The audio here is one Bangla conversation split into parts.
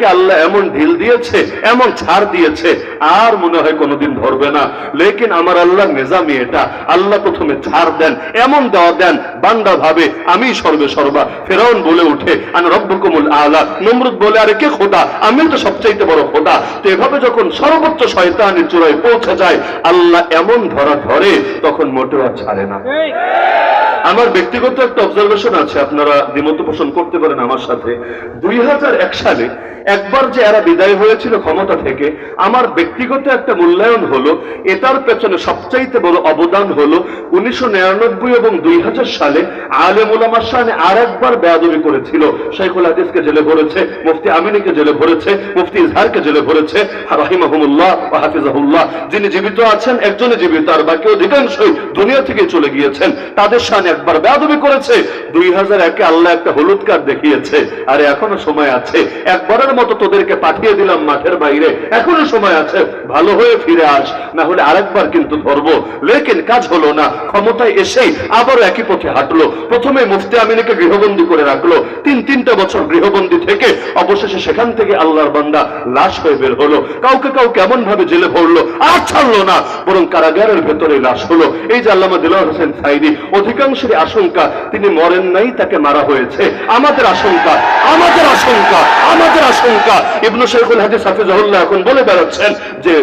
এদেরকে আল্লাহ এমন ঢিল দিয়েছে এমন ছাড় দিয়েছে আর মনে হয় কোনোদিন ধরবে না। লেকিন আমার আল্লাহ নিজামি এটা। আল্লাহ প্রথমে ছাড় দেন এমন দেওয়া দেন বান্দা ভাবে আমি সর্বে সর্বা। ফেরাউন বলে উঠে আমি রব্বকুমুল আলা। নমরুদ বলে আরে কে খোদা? আমি তো সবচাইতে বড় খোদা। তো এভাবে যখন সর্বোচ্চ শয়তানের চূড়ায় পৌঁছে যায় আল্লাহ এমন ধরা ধরে তখন মোটেও আর ছাড়ে না। আমার ব্যক্তিগত একটা অবজারভেশন আছে আপনারা দ্বিমত পোষণ করতে পারেন আমার সাথে। দুই হাজার এক সালে একবার যে এরা বিদায় হয়েছিল ক্ষমতা থেকে, আমার ব্যক্তিগত একটা মূল্যায়ন হলো, এটার পেছনে সবচাইতে বড় অবদান হলো উনিশশো নিরানব্বই এবং দুই হাজার সালে আলেম উলামার সামনে আর একবার বেয়াদবি করেছিল। শেখুল হাদিসকে জেলে ভরেছে, মুফতি আমিনীকে জেলে ভরেছে, মুফতি ইজহারকে জেলে ভরেছে, রাহিমাহুমুল্লাহ ও হাফিজাহুল্লাহ। যিনি জীবিত আছেন একজনে জীবিত, আর বাকি অধিকাংশই দুনিয়া থেকে চলে গিয়েছেন। তাদের সামনে একবার বেয়াদবি করেছে। দুই হাজার একে আল্লাহ একটা হলুদ কার্ড দেখিয়েছে। আরে এখনও সময় আছে। একবারের মতো তোদেরকে পাঠিয়ে দিলাম মাঠের বাইরে। এখনও সময় আছে, ভালো হয়ে ফিরে আস, না হলে আরেকবার কিন্তু ধরবো। লেকিন কাজ হলো না, ক্ষমতায় এসেই আবারও একই পথে হাঁটলো। প্রথমে মুফতি আমিনীকে গৃহবন্দী করে রাখল। তিন তিনটা বছর গৃহবন্দী থেকে অবশেষে সেখান থেকে আল্লাহর বান্দা লাশ হয়ে বের হলো। কাউকে কাউকে এমন ভাবে জেলে ভরলো, আর ছাড়লো না, বরং কারাগারের ভেতরে লাশ হলো। এই যে আল্লামা দিলার হোসেন সাইদি অধিকাংশের আশঙ্কা, তিনি মরেন নাই, তাকে মারা হয়েছে। আমাদের আশঙ্কা আমাদের আশঙ্কা আমাদের আশঙ্কা। ইবনু শেখুল হাদিস হাফিজাহুল্লাহ এখন বলে বেড়াচ্ছেন যে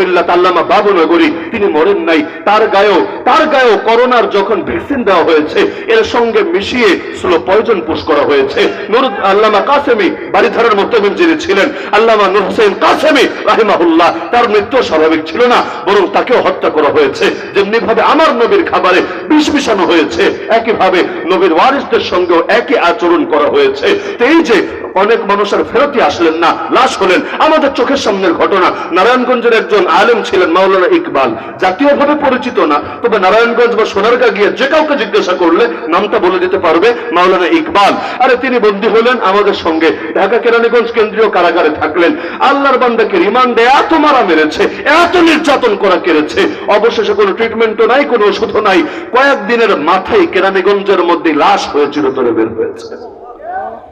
মিল্লাত আল্লামা বাবু নগরী তিনি মরেন নাই। তার গায়েও তার গায়েও করোনার যখন ভ্যাকসিন দেওয়া হয়েছে, এর সঙ্গে মিশিয়ে স্লো পয়জন পুশ করা হয়েছে। নুর আল্লামা কাসেমি বাড়িধারার মোত্তামিম যিনি ছিলেন। আল্লামা নুর কাসেমি রাহিমাহুল্লাহ, তার মৃত্যু স্বাভাবিক ছিল না, বরং তাকেও হত্যা করা হয়েছে। যেমনি ভাবে আমার নবীর খাবারে বিষ মিশানো হয়েছে, একইভাবে নবীর ওয়ারিসদের সঙ্গেও একই আচরণ করা হয়েছে। এই যে অনেক মানুষের ফেরতই আসলেন না, লাশ হলেন। আমাদের চোখের সামনের ঘটনা, নারায়ণগঞ্জের একজন আলেম ছিলেন, মাওলানা ইকবাল। জাতীয়ভাবে পরিচিত না, তবে নারায়ণগঞ্জ বা সোনারগা গিয়ে যে কাউকে জিজ্ঞাসা করলে নামটা বলে দিতে পারবে মাওলানা ইকবাল। আরে তিনি বন্দী হলেন আমাদের সঙ্গে। ঢাকা কেরানীগঞ্জ কেন্দ্রীয় কারাগারে থাকলেন। আল্লাহর বান্দাকে রিমান্ডে এত মারা মেরেছে, এত নির্যাতন করা কেড়েছে। অবশেষে কোনো ট্রিটমেন্টও নাই, কোনো ওষুধও নাই। কয়েকদিনের মাথায় কেরানীগঞ্জের মধ্যে লাশ হয়ে চিরতরে বের হয়েছে।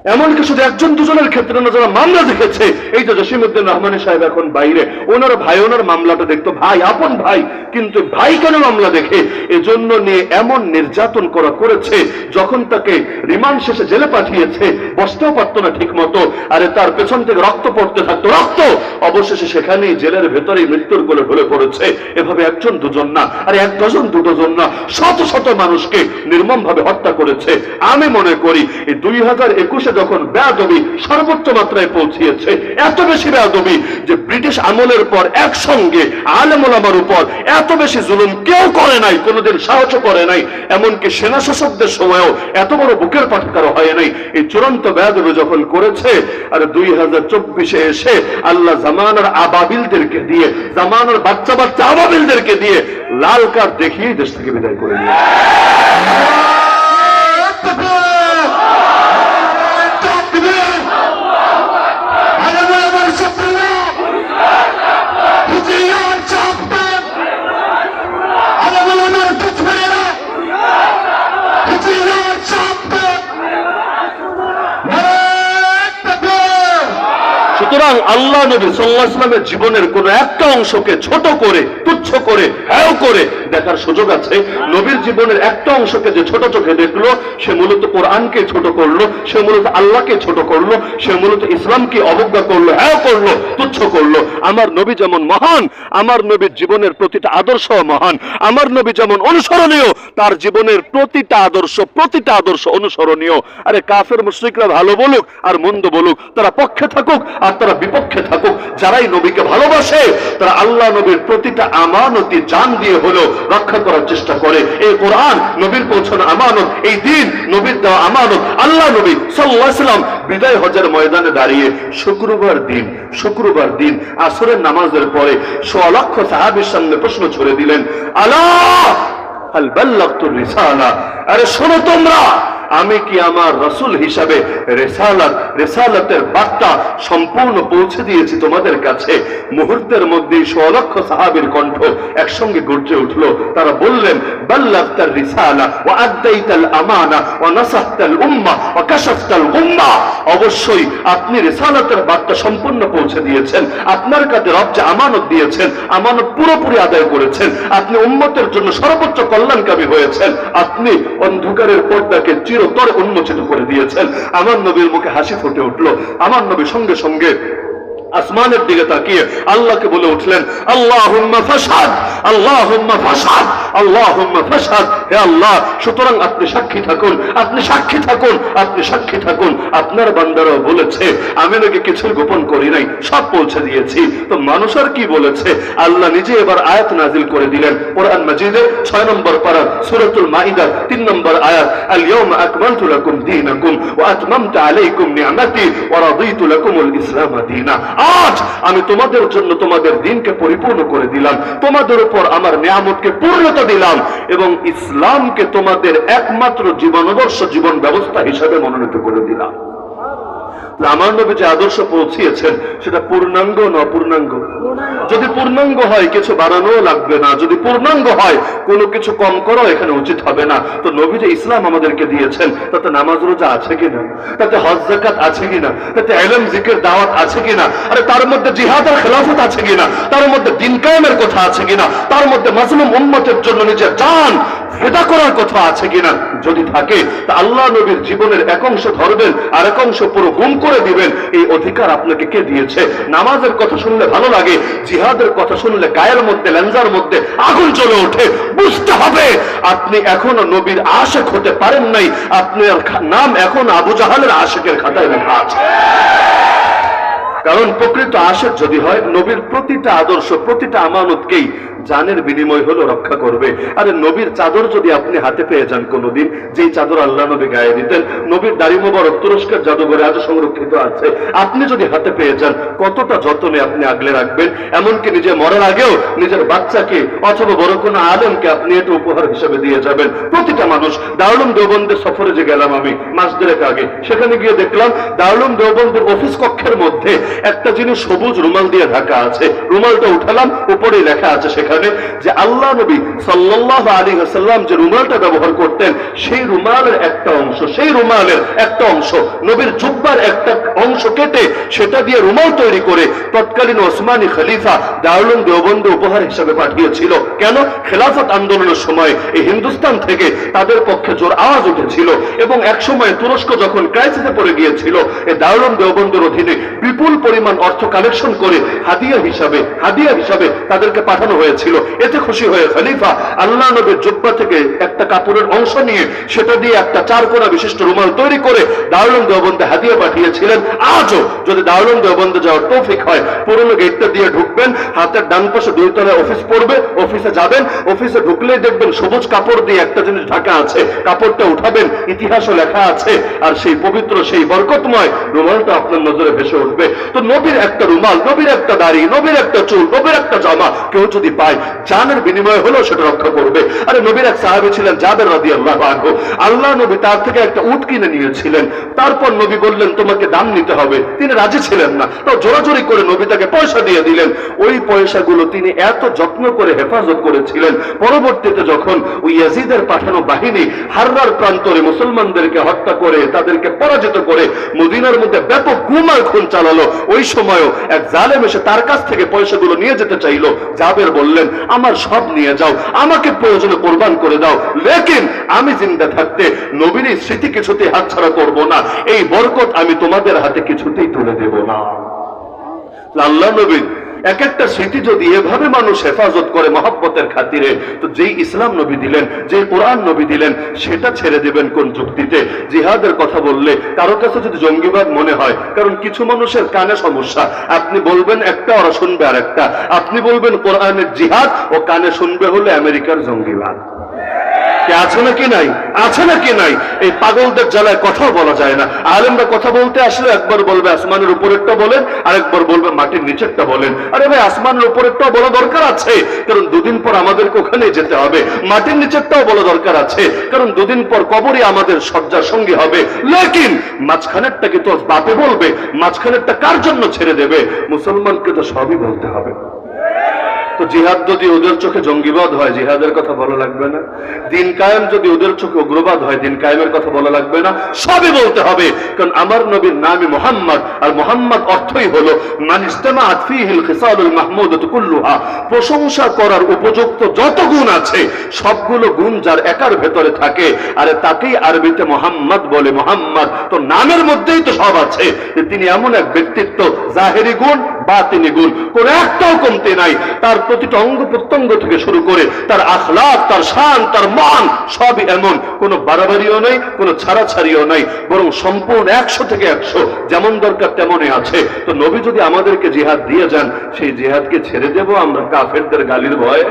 এমনকি শুধু একজন দুজনের ক্ষেত্রে না, যারা মামলা দেখেছে, এই যে জসিমুদ্দিন রহমানি সাহেব এখন বাইরে, ওনার ভাই, ওনার মামলাটা দেখতো, ভাই, আপন ভাই, কিন্তু ভাই কেন মামলা দেখে? এজন্য নিয়ে এমন নির্যাতন করা করেছে, যখন তাকে রিমান্ড শেষে জেলে পাঠিয়েছে, বসতেও পারতো না ঠিক মতো আরে তার পেছন থেকে রক্ত পড়তে থাকতো, রক্ত! অবশেষে সেখানেই জেলের ভেতরেই মৃত্যুর কোলে ঢলে পড়েছে, এভাবে একজন দুজন না, আরে এক ডজন দুজন না, শত শত মানুষকে নির্মম ভাবে হত্যা করেছে। আমি মনে করি, এই দুই হাজার একুশে যখন বেয়াদবি সর্বোচ্চ মাত্রায় পৌঁছিয়েছে। এত বেশি বেয়াদবি যে ব্রিটিশ আমলের পর একসঙ্গে আলেমোলামার উপর এত বেশি জুলুম কেউ করে নাই, কোনোদিন সাহস করে নাই। এমনকি সেনা শাসকদের সময়ও এত বড় বুকের পাটকার হয় নাই। এই চূড়ান্ত বেয়াদবি যখন করেছে, আর দুই হাজার চব্বিশে এসে আল্লাহ জামানার আবাবিলদেরকে দিয়ে, জামানার বাচ্চা বাচ্চা আবাবিলদেরকে দিয়ে লাল কার্ড দেখিয়ে দেশ থেকে বিদায় করে নিয়ে সুতরাং আল্লাহ নবী সাল্লাহ ইসলামের জীবনের কোন একটা অংশকে ছোট করে, তুচ্ছ করে হ্যাও করে দেখার সুযোগ আছে। নবীর জীবনের একটা অংশকে যে ছোট চোখে দেখল, সে মূলত কোরআনকে ছোট করল, সে মূলত আল্লাহকে ছোট করল, সে মূলত ইসলামকে অবজ্ঞা করল হ্যাঁ করল, তুচ্ছ করল। আমার নবী যেমন মহান, আমার নবীর জীবনের প্রতিটা আদর্শ মহান, আমার নবী যেমন অনুসরণীয়, তার জীবনের প্রতিটা আদর্শ প্রতিটা আদর্শ অনুসরণীয়। আরে কাফের মুশ্রিকরা ভালো বলুক আর মন্দ বলুক, তারা পক্ষে থাকুক আর তারা বিপক্ষে থাকুক। যারাই নবীকে ভালোবাসে, তারা আল্লাহ নবীর প্রতিটা আমানতি জান দিয়ে হলেও রক্ষা করার চেষ্টা করে। এই কোরআন নবীর পৌঁছানো আমানত, এই দিন নবীর দেওয়া আমানত, আল্লাহ নবী সাল্লাম বিদায় হজের ময়দানে দাঁড়িয়ে শুক্রবার দিন শুক্রবার দিন আসরের নামাজের পরে সোয়ালক্ষ সাহাবির সামনে প্রশ্ন ছড়ে দিলেন আল্লাহ আল বাল্লাগতুর রিসালা? আরে শোনো তোমরা আমি কি আমার রসুল হিসাবে রেসালাত, রেসালাতের বার্তা সম্পূর্ণ পৌঁছে দিয়েছি তোমাদের কাছে? মুহূর্তের মধ্যেই লক্ষ সাহাবীর কণ্ঠ একসঙ্গে গর্জে উঠল। তারা বললেন রিসালা আদাইতাল আমানা নাসাহতাল উম্মাহ ওয়া কাশাফতাল গুম্মা। অবশ্যই আপনি রিসালাতের বার্তা সম্পূর্ণ পৌঁছে দিয়েছেন। আপনার কাছে রব যে আমানত দিয়েছেন, আমানত পুরোপুরি আদায় করেছেন। আপনি উম্মতের জন্য সর্বোচ্চ কল্যাণকামী হয়েছেন। আপনি অন্ধকারের পর্দাকে চিরতর উন্মোচিত করে দিয়েছেন। আমার নবীর মুখে হাসি ফুটে উঠল। আমার নবী সঙ্গে সঙ্গে আসমানের দিকে তাকিয়ে আল্লাহকে বলে উঠলেন আল্লাহ ফাসাদ আল্লাহ ফাসাদ আল্লাহ হে আল্লাহ, সুতরাং আপনি সাক্ষী থাকুন, আপনি সাক্ষী থাকুন, আপনি সাক্ষী থাকুন। আপনার বান্দারাও বলেছে, আমি নাকি কিছু গোপন করি নাই, সব পৌঁছে দিয়েছি। তো মানুষ আর কি বলেছে? আল্লাহ নিজে এবার আয়াত নাজিল করে দিলেন। কোরআন মাজিদে ছয় নম্বর পারা সূরাতুল মাইদা তিন নম্বর আয়াত আল আকমালতু লাকুম দীনাকুম ওয়া আতমামতু আলাইকুম ওয়া রাদিতু লাকুমুল ইসলাম দীনা। আজ আমি তোমাদের জন্য তোমাদের দিনকে পরিপূর্ণ করে দিলাম। তোমাদের উপর আমার নিয়ামতকে পূর্ণতা দিলাম। এবং ইসলামকে তোমাদের একমাত্র জীবনবর্ষ জীবন ব্যবস্থা হিসাবে মনোনীত করে দিলাম। আমার যে আদর্শ পৌঁছিয়েছেন, সেটা পূর্ণাঙ্গ না অপূর্ণাঙ্গ? যদি পূর্ণাঙ্গ হয়, কিছু বাড়ানো লাগবে না। যদি পূর্ণাঙ্গ হয়, কোনো কিছু কম করো এখানে উচিত হবে না। তো নবী যে ইসলাম আমাদেরকে দিয়েছেন, তাতে নামাজ রোজা আছে কিনা তাতে হজ জাকাত আছে কিনা তাতে এলম, জিকের, দাওয়াত আছে কিনা আরে তার মধ্যে জিহাদ আর খেলাফত আছে কিনা তার মধ্যে দিন কায়েমের কথা আছে কিনা তার মধ্যে মাজলুম উম্মতের জন্য নিজের জান ফেদা করার কথা আছে কিনা? যদি থাকে, তা আল্লাহ নবীর জীবনের এক অংশ ধরবেন, আর এক অংশ পুরো গুম করে দিবেন। এই অধিকার আপনাকে কে দিয়েছে? নামাজের কথা শুনলে ভালো লাগে, জিহাদের কথা শুনলে গায়ের মধ্যে লেন্সার মধ্যে আগুন চলে ওঠে, বুঝতে হবে। আপনি এখনও নবীর আশেক হতে পারেন নাই আপনার নাম এখন আবু জাহালের আশেকের খাতায় লেখা আছে। কারণ প্রকৃত আশেক যদি হয়, নবীর প্রতিটা আদর্শ, প্রতিটা আমানতকেই জানের বিনিময় হলো রক্ষা করবে। আরে নবীর চাদর যদি আপনি হাতে পেয়ে যান কোনোদিন, যেই চাদর আল্লাহ নবী গায়ে দিতেন, নবীর দাড়ি মোবারক, তুরস্কের জাদুঘরে আজও সংরক্ষিত আছে। আপনি যদি হাতে পেয়ে যান, কতটা যত্নে আপনি আগলে রাখবেন? এমনকি নিজে মরার আগেও নিজের বাচ্চাকে অথবা বড় কোনো আলেমকে আপনি এটা উপহার হিসেবে দিয়ে যাবেন। প্রতিটা মানুষ দারুলুম দেওবন্দের সফরে যে গেলাম আমি মাস দেড়েক আগে, সেখানে গিয়ে দেখলাম দারুলুম দেওবন্দের অফিস কক্ষের মধ্যে একটা জিনিস সবুজ রুমাল দিয়ে ঢাকা আছে। রুমালটা উঠালাম উপরে লেখা আছে সেখানে যে আল্লাহ নবী সাল্লাহ আলী হাসাল্লাম যে রুমালটা ব্যবহার করতেন, সেই রুমালের একটা অংশ, সেই রুমালের একটা অংশ, নবীর জুব্বার একটা অংশ কেটে সেটা দিয়ে রুমাল তৈরি করে তৎকালীন ওসমানী খলিফা দারুলুম দেওবন্দ উপহার হিসাবে পাঠিয়েছিল। কেন? খেলাফত আন্দোলনের সময় এই হিন্দুস্তান থেকে তাদের পক্ষে জোর আওয়াজ উঠেছিল এবং এক সময় তুরস্ক যখন ক্রাইসিসে পড়ে গিয়েছিল এই দারুলুম দেওবন্দের অধীনে বিপুল পরিমাণ অর্থ কালেকশন করে হাদিয়া হিসাবে হাদিয়া হিসাবে তাদেরকে পাঠানো হয়েছিল এতে খুশি হয়ে খলিফা আল্লাহ নবীর জুব্বা থেকে একটা কাপড়ের অংশ নিয়ে সেটা দিয়ে একটা চার কোনা বিশিষ্ট রুমাল তৈরি করে দারুলুম দেওবন্দে হাদিয়া পাঠিয়েছিলেন। আজও যদি দারুলুম দেওবন্দে যাওয়ার তৌফিক হয়, পুরনো গেটটা দিয়ে ঢুকবেন, হাতের ডান পাশে দুই তলায় অফিস পড়বে, অফিসে যাবেন, অফিসে ঢুকলেই দেখবেন সবুজ কাপড় দিয়ে একটা জিনিস ঢাকা আছে, কাপড়টা উঠাবেন, ইতিহাসও লেখা আছে, আর সেই পবিত্র, সেই বরকতময় রুমালটা আপনার নজরে ভেসে উঠবে। তো নবীর একটা রুমাল, নবীর একটা দাড়ি, নবীর একটা চুল, নবীর একটা জামা, কেউ যদি পায় জানের বিনিময় হলেও সেটা রক্ষা করবে। আরে নবীর এক সাহাবি ছিলেন যাদের রাদি আল্লাহ। আল্লাহ নবী তার থেকে একটা উট কিনে নিয়েছিলেন। তারপর নবী বললেন, তোমাকে দাম নিতে হবে। তিনি রাজি ছিলেন না। তো জোরাজোরি করে নবী তাকে পয়সা দিয়ে দিলেন। ওই পয়সাগুলো তিনি এত যত্ন করে হেফাজত করেছিলেন। পরবর্তীতে যখন ওই ইয়াজিদের পাঠানো বাহিনী হাররার প্রান্তরে মুসলমানদেরকে হত্যা করে, তাদেরকে পরাজিত করে মদিনার মধ্যে ব্যাপক গুমার খুন চালালো, ওই সময়ও এক জালেম এসে তার কাছ থেকে পয়সাগুলো নিয়ে যেতে চাইলো। জাবের বললেন আমার সব নিয়ে যাও, আমাকে প্রয়োজনে কোরবান করে দাও। লেকিন আমি জিন্দা থাকতে নবীর স্মৃতি কিছুতেই হাতছাড়া করব না। এই বরকত আমি তোমাদের হাতে কিছুতেই তুলে দেব না। আল্লাহ নবী এক একটা স্মৃতি যদি এভাবে মানুষ হেফাজত করে মহাব্বতের খাতিরে, তো যেই ইসলাম নবী দিলেন, যেই কোরআন নবী দিলেন, সেটা ছেড়ে দেবেন কোন যুক্তিতে? জিহাদের কথা বললে কারও কাছে যদি জঙ্গিবাদ মনে হয়, কারণ কিছু মানুষের কানে সমস্যা। আপনি বলবেন একটা, ওরা শুনবে আর একটা আপনি বলবেন কোরআনের জিহাদ, ও কানে শুনবে হলে আমেরিকার জঙ্গিবাদ। আছে নাকি নাই? আছে নাকি নাই? এই পাগলদের জ্বালায় কথাও বলা যায় না। আলেমরা কথা বলতে আসলে একবার বলবে, আসমানের উপরেরটা বলেন, আরেকবার বলবে, মাটির নিচেরটা বলেন। আরে ভাই, আসমানের উপরেরটাও বলা দরকার আছে, কারণ দুদিন পর আমাদেরকে ওখানে যেতে হবে। মাটির নিচেরটাও বলা দরকার আছে, কারণ দুদিন পর কবরই আমাদের সজ্জার সঙ্গী হবে। লেকিন মাঝখানেরটা কি তো বাপে বলবে, মাঝখানেরটা কার জন্য ছেড়ে দেবে? মুসলমানকে তো সবই বলতে হবে। তো জিহাদ যদি ওদের চোখে জঙ্গিবাদ হয়, জিহাদের কথা বলা লাগবে না। দিন কায়েম যদি ওদের চোখে উগ্রবাদ হয়, দিন কায়েমের কথা বলা লাগবে না। সবই বলতে হবে, কারণ আমার নবীর নামই মোহাম্মদ, আর মোহাম্মদ অর্থই হলো, মান কুল্লুহা। প্রশংসা করার উপযুক্ত যত গুণ আছে, সবগুলো গুণ যার একার ভেতরে থাকে, আরে তাকেই আরবিতে মোহাম্মদ বলে মোহাম্মদ। তো নামের মধ্যেই তো সব আছে তিনি এমন এক ব্যক্তিত্ব, জাহেরি গুণ বাতিনি গুণ। কোন একটাও কমতে নাই। তার প্রতিটা অঙ্গ প্রত্যঙ্গ থেকে শুরু করে তার আখলাপ তার শান, তার মান সবই এমন। কোনো বাড়াবাড়িও নেই, কোনো ছাড়াছাড়িও নাই। বরং সম্পূর্ণ একশো থেকে একশো, যেমন দরকার তেমনই আছে। তো নবী যদি আমাদেরকে জিহাদ দিয়ে যান, সেই জিহাদকে ছেড়ে দেব আমরা কাফেরদের গালির ভয়ে?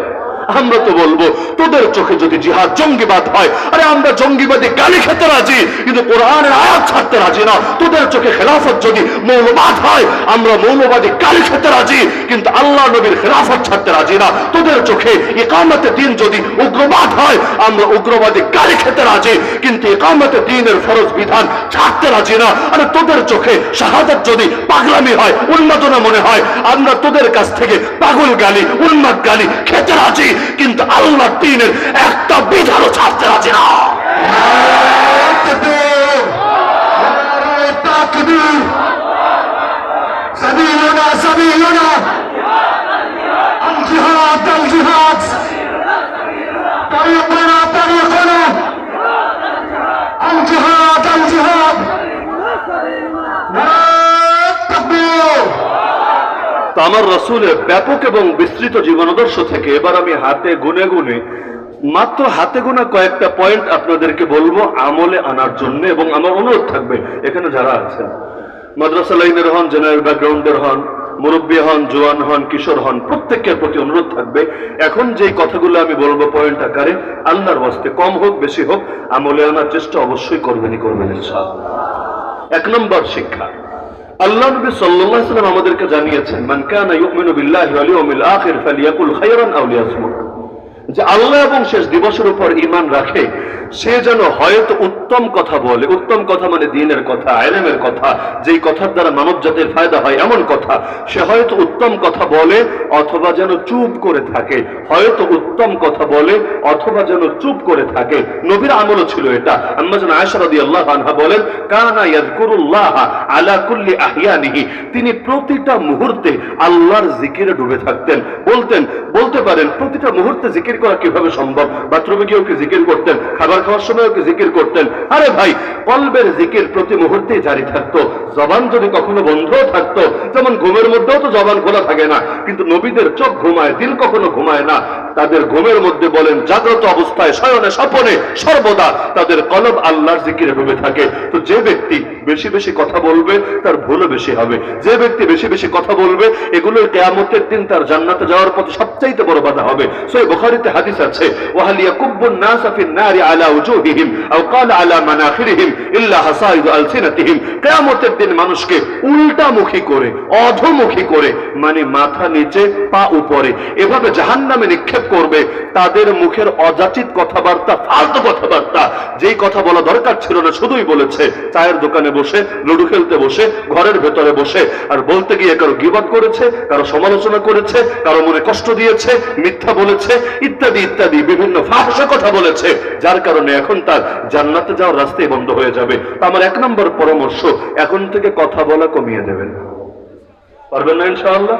আমরা তো বলব, তোদের চোখে যদি জিহাদ জঙ্গিবাদ হয়, আরে আমরা জঙ্গিবাদী গালি খেতে রাজি, কিন্তু কোরআনের আয়াত ছাড়তে রাজি না। তোদের চোখে খেলাফত যদি মৌলবাদ হয়, আমরা মৌলবাদী গালি খেতে রাজি, কিন্তু আল্লাহ নবীর খেলাফত ছাড়তে রাজি না। তোদের চোখে একামতে দিন যদি উগ্রবাদ হয়, আমরা উগ্রবাদী গালি খেতে রাজি, কিন্তু একামতে দিনের ফরজ বিধান ছাড়তে রাজি না। আরে তোদের চোখে শাহাদাত যদি পাগলামি হয়, উন্মাদনা মনে হয়, আমরা তোদের কাছ থেকে পাগল গালি, উন্মাদ গালি খেতে রাজি কিন্তু আল্লাহ দিনের একটা বিধানও ছাড়তে রাজি না التكبير نعرة التكبير سبيلنا سبيلنا الجهاد الجهاد طريقنا طريقنا আমার রসুলের ব্যাপক এবং বিস্তৃত জীবনাদর্শ থেকে এবার আমি হাতে গুনে গুনে, মাত্র হাতে গোনা কয়েকটা পয়েন্ট আপনাদেরকে বলব আমলে আনার জন্য এবং আমার অনুরোধ থাকবে, এখানে যারা আছেন। মাদ্রাসা লাইনের হন, জেনারেল ব্যাকগ্রাউন্ডের হন, মুরব্বী হন, জোয়ান হন, কিশোর হন, প্রত্যেকের প্রতি অনুরোধ থাকবে। এখন যেই কথাগুলো আমি বলব পয়েন্ট আকারে, আল্লাহর ওয়াস্তে কম হোক, বেশি হোক, আমলে আনার চেষ্টা অবশ্যই করবেনই করবেন এক নম্বর শিক্ষা। আল্লাহ নবী সাল্লাল্লাহু আলাইহি আমাদেরকে জানিয়েছেন, মান কানা ইউমিনু বিল্লাহি ওয়াল ইয়াউমিল আখির ফালিয়াকুল খায়রান আও লিয়াসমুত। যে আল্লাহ এবং শেষ দিবসের উপর ঈমান রাখে, সে যেন হয়তো উত্তম কথা বলে, উত্তম কথা মানে দিনের কথা, আলেমের কথা, যেই কথার দ্বারা মানব জাতির ফায়দা হয় এমন কথা, সে হয়তো উত্তম কথা বলে অথবা যেন চুপ করে থাকে, হয়তো উত্তম কথা বলে অথবা যেন চুপ করে থাকে। নবীর আমলও ছিল এটা। আম্মা যেন আয়েশা রাদিয়াল্লাহু আনহা বলেন, কানা ইয়াযকুরুল্লাহ আলা কুল্লি আহিয়ানিহি তিনি প্রতিটা মুহূর্তে আল্লাহর জিকিরে ডুবে থাকতেন। বলতেন, বলতে পারেন, প্রতিটা মুহূর্তে জিকির করা কীভাবে সম্ভব? বাথরুমে গিয়েও কি জিকির করতেন? খাবার খাওয়ার সময়ও কি জিকির করতেন? আরে ভাই, কলবের জিকির প্রতি মুহূর্তে জারি থাকতো। জবান যদি কখনো বন্ধও থাকতো, যেমন ঘুমের মধ্যেও তো জবান খোলা থাকে না, কিন্তু নবীদের চোখ ঘুমায়, দিল কখনো ঘুমায় না। তাদের ঘুমের মধ্যে বলেন, জাগ্রত অবস্থায়, শয়নে স্বপনে, সর্বদা। তাদের কলব আল্লাহর জিকিরে ডুবে থাকে। তো যে ব্যক্তি বেশি বেশি কথা বলবে, তার ভুলও বেশি হবে। যে ব্যক্তি বেশি বেশি কথা বলবে, এগুলোর কেয়ামতের দিন তার জান্নাতে যাওয়ার পথে সবচাইতে বড় বাধা হবে। সই বুখারীতে হাদিস আছে নাসা কিয়ামতের দিন মানুষকে করে করে মানে মাথা নিচে, পা উপরে, এভাবে জাহান্নামে নিক্ষেপ করবে, তাদের মুখের অযাচিত কথাবার্তা, ফালতু কথাবার্তা। যেই কথা বলা দরকার ছিল না, শুধুই বলেছে, চায়ের দোকানে বসে, লুডু খেলতে বসে, ঘরের ভেতরে বসে, আর বলতে গিয়ে কারও গিবাদ করেছে, কারও সমালোচনা করেছে, কারও মনে কষ্ট দিয়েছে, মিথ্যা বলেছে, ইত্যাদি। ইত্যাদি ইত্যাদি বিভিন্ন ফাহসা কথা বলেছে। যার কারণে এখন তার জান্নাতে যাওয়ার রাস্তাই বন্ধ হয়ে যাবে। আমার এক নম্বর পরামর্শ, এখন থেকে কথা বলা কমিয়ে দেবেন। পারবেন না ইনশাআল্লাহ?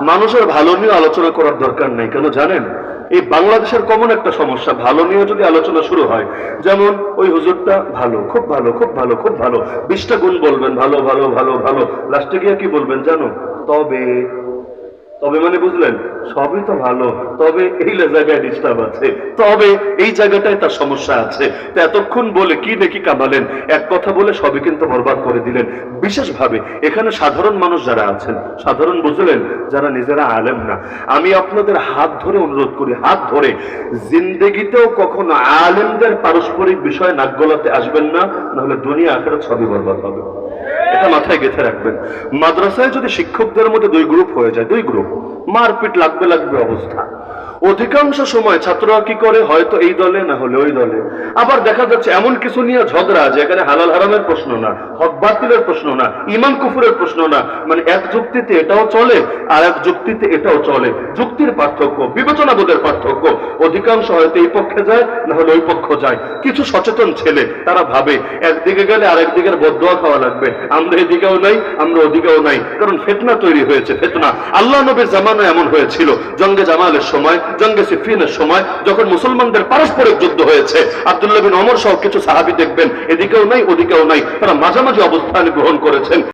মানুষের ভালো নিয়ে আলোচনা করার দরকার নেই, কেন জানেন? এই বাংলাদেশের কমন একটা সমস্যা, ভালো নিয়ে যদি আলোচনা শুরু হয়, যেমন ওই হুজুরটা ভালো, খুব ভালো খুব ভালো খুব ভালো। বিশটা গুণ বলবেন, ভালো ভালো ভালো ভালো। লাস্টে গিয়ে কি বলবেন জানো? তবে তবে মানে বুঝলেন? সবই তো ভালো। তবে এই জায়গায় ডিস্টার্ব আছে। তবে এই জায়গাটায় তার সমস্যা আছে। তো এতক্ষণ বলে কি দেখি কামালেন, এক কথা বলে সবই কিন্তু বরবাদ করে দিলেন। বিশেষভাবে এখানে সাধারণ মানুষ যারা আছেন, সাধারণ বুঝলেন, যারা নিজেরা আলেম না, আমি আপনাদের হাত ধরে অনুরোধ করি, হাত ধরে। জিন্দেগিতেও কখনো আলেমদের পারস্পরিক বিষয়ে নাক গলাতে আসবেন না, নাহলে দুনিয়া আখেরাত সবই বরবাদ হবে। এটা মাথায় গেঁথে রাখবেন। মাদ্রাসায় যদি শিক্ষকদের মধ্যে দুই গ্রুপ হয়ে যায়, দুই গ্রুপ মারপিট লাগবে অবস্থা। অধিকাংশ সময় ছাত্ররা কি করে? হয়তো এই দলে, না হলে ওই দলে। আবার দেখা যাচ্ছে এমন কিছু নিয়ে ঝগড়া যেখানে হালাল হারামের প্রশ্ন না, হক বাতিলের প্রশ্ন না ইমান কুফুরের প্রশ্ন না। মানে এক যুক্তিতে এটাও চলে, আর এক যুক্তিতে এটাও চলে। যুক্তির পার্থক্য, বিবেচনাবোধের পার্থক্য। অধিকাংশ হয়তো এই পক্ষে যায়, না হলে ওই পক্ষ যায়। কিছু সচেতন ছেলে, তারা ভাবে, একদিকে গেলে আরেক দিকের বদোয়া খাওয়া লাগবে। আমরা এদিকেও নাই, আমরা ওদিকেও নাই। কারণ ফেতনা তৈরি হয়েছে, ফেতনা। আল্লাহ নবীর জামানো এমন হয়েছিল, জঙ্গে জামালের সময় জঙ্গে সিফিনের সময় যখন মুসলমানদের পারস্পরিক যুদ্ধ হয়েছে, আব্দুল্লাহ বিন অমর সহ কিছু সাহাবি দেখবেন, এদিকেও নাই, ওদিকেও নাই, তারা মাঝামাঝি অবস্থান গ্রহণ করেছেন।